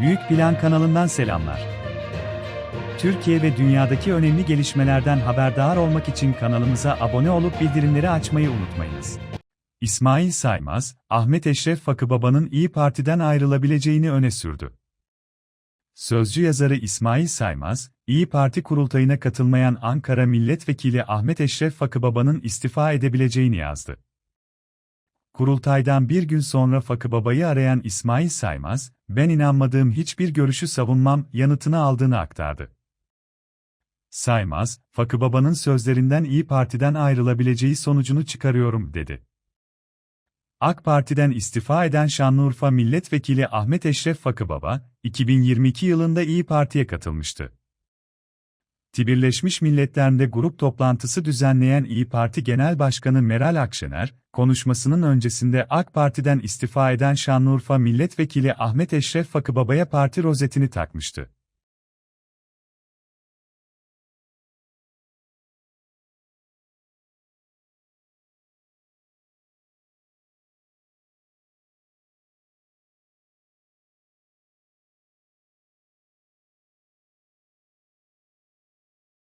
Büyük Plan kanalından selamlar. Türkiye ve dünyadaki önemli gelişmelerden haberdar olmak için kanalımıza abone olup bildirimleri açmayı unutmayınız. İsmail Saymaz, Ahmet Eşref Fakıbaba'nın İyi Parti'den ayrılabileceğini öne sürdü. Sözcü yazarı İsmail Saymaz, İyi Parti kurultayına katılmayan Ankara Milletvekili Ahmet Eşref Fakıbaba'nın istifa edebileceğini yazdı. Kurultaydan bir gün sonra Fakıbaba'yı arayan İsmail Saymaz, ben inanmadığım hiçbir görüşü savunmam yanıtını aldığını aktardı. Saymaz, Fakıbaba'nın sözlerinden İyi Parti'den ayrılabileceği sonucunu çıkarıyorum dedi. AK Parti'den istifa eden Şanlıurfa Milletvekili Ahmet Eşref Fakıbaba, 2022 yılında İyi Parti'ye katılmıştı. Birleşmiş Milletler'de grup toplantısı düzenleyen İyi Parti Genel Başkanı Meral Akşener, konuşmasının öncesinde AK Parti'den istifa eden Şanlıurfa Milletvekili Ahmet Eşref Fakıbaba'ya parti rozetini takmıştı.